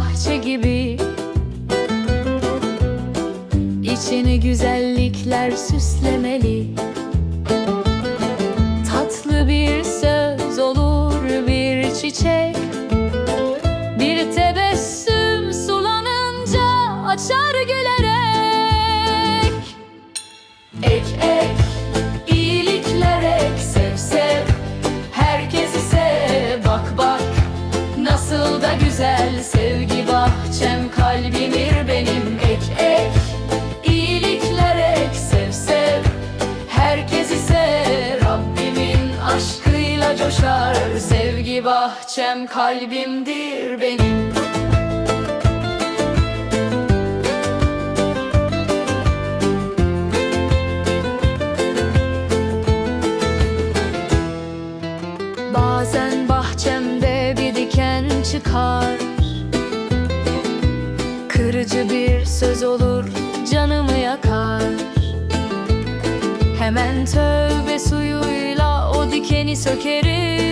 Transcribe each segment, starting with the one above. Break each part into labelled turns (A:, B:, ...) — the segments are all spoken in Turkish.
A: bahçe gibi. İçini güzellikler süslemeli. Tatlı bir söz olur bir çiçek. Bir tebessüm sulanınca açar gülerek. Ek ek sevgi bahçem kalbimir benim. Ek ek iyilikler ek sev sev. Herkesi sev Rabbimin aşkıyla coşar. Sevgi bahçem kalbimdir benim Hemen tövbe suyuyla o dikeni sökerim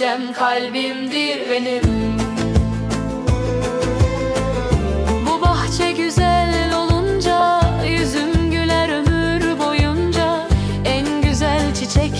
A: bahçem kalbimdir benim. Bu bahçe güzel olunca Yüzüm güler ömür boyunca. En güzel çiçekleri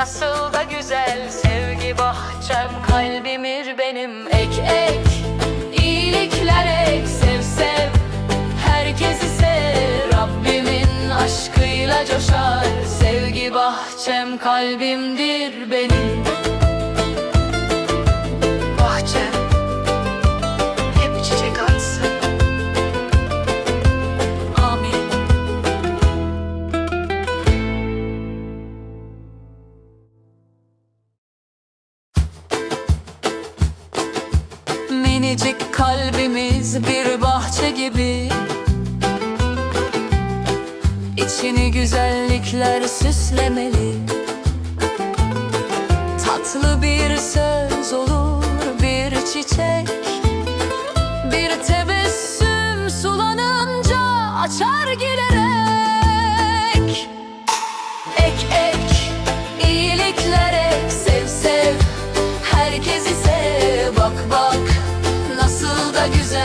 A: Nasıl da güzel sevgi bahçem kalbimir benim. Ek ek iyilikler ek sev sev. Herkesi sev Rabbimin aşkıyla coşar. Sevgi bahçem kalbimdir benim Minicik kalbimiz bir bahçe gibi. İçini güzellikler süslemeli. Tatlı bir söz olur bir çiçek. Bir tebessüm sulanınca açar gülerek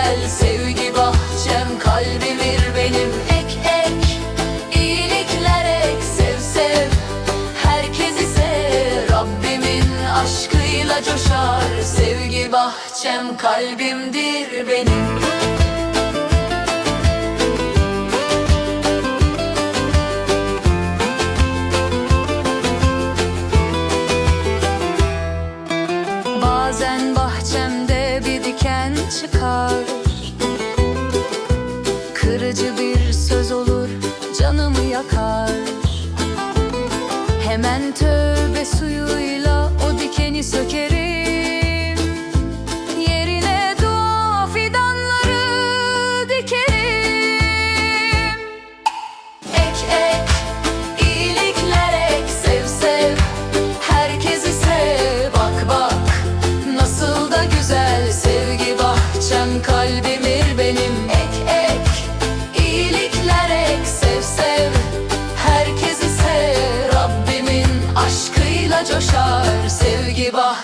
A: güzel sevgi bahçem kalbimir benim. Ek ek iyilikler ek sev sev. Herkesi sev Rabbimin aşkıyla coşar. Sevgi bahçem kalbimdir benim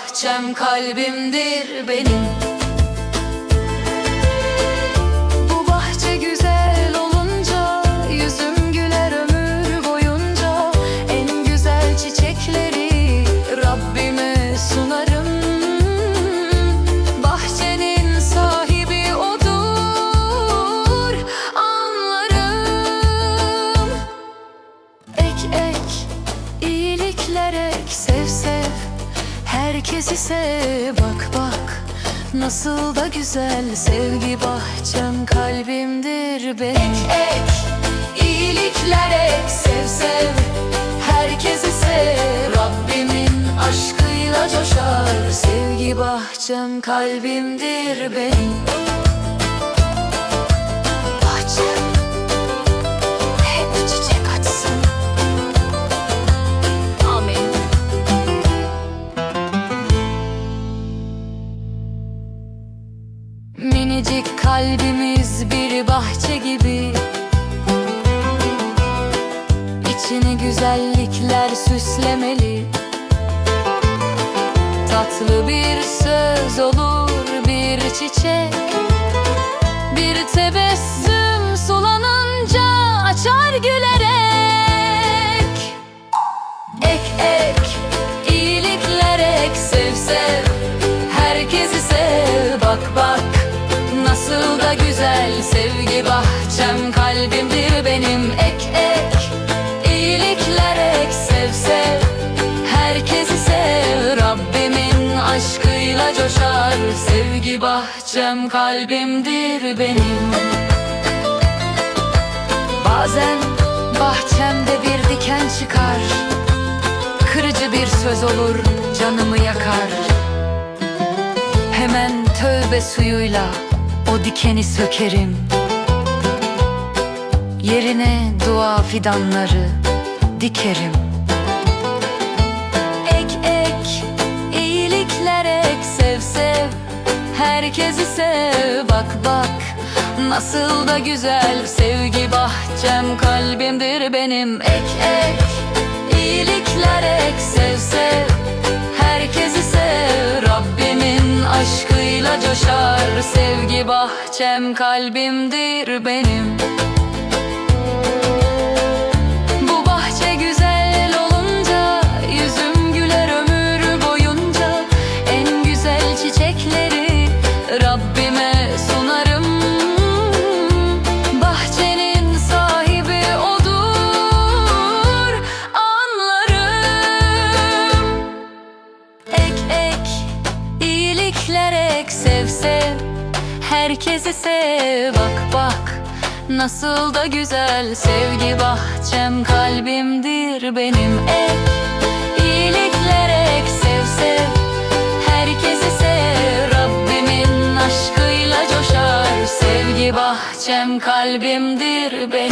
A: bahçem kalbimdir benim Sev bak bak. Nasıl da güzel sevgi bahçem kalbimdir benim. Ek ek. İyilikler ek sev sev Herkesi sev Rabbimin aşkıyla coşar. Sevgi bahçem kalbimdir benim Minicik kalbimiz bir bahçe gibi. İçini güzellikler süslemeli. Tatlı bir söz olur bir çiçek. Bir tebessüm sulanınca Nasıl da güzel sevgi bahçem kalbimdir benim Ek ek. İyilikler ek sev sev Herkesi sev. Rabbimin aşkıyla coşar Sevgi bahçem kalbimdir benim. Bazen bahçemde bir diken çıkar Kırıcı bir söz olur canımı yakar. Hemen tövbe suyuyla o dikeni sökerim. Yerine dua fidanları dikerim. Ek ek iyilikler ek sev sev Herkesi sev bak bak Nasıl da güzel. Sevgi bahçem kalbimdir benim. Ek ek iyilikler ek sev sev aşkıyla coşar. Sevgi bahçem kalbimdir benim Sev bak bak. Nasıl da güzel sevgi bahçem kalbimdir benim. Ek iyilikler ek sev sev. Herkesi sev Rabbimin aşkıyla coşar. Sevgi bahçem kalbimdir benim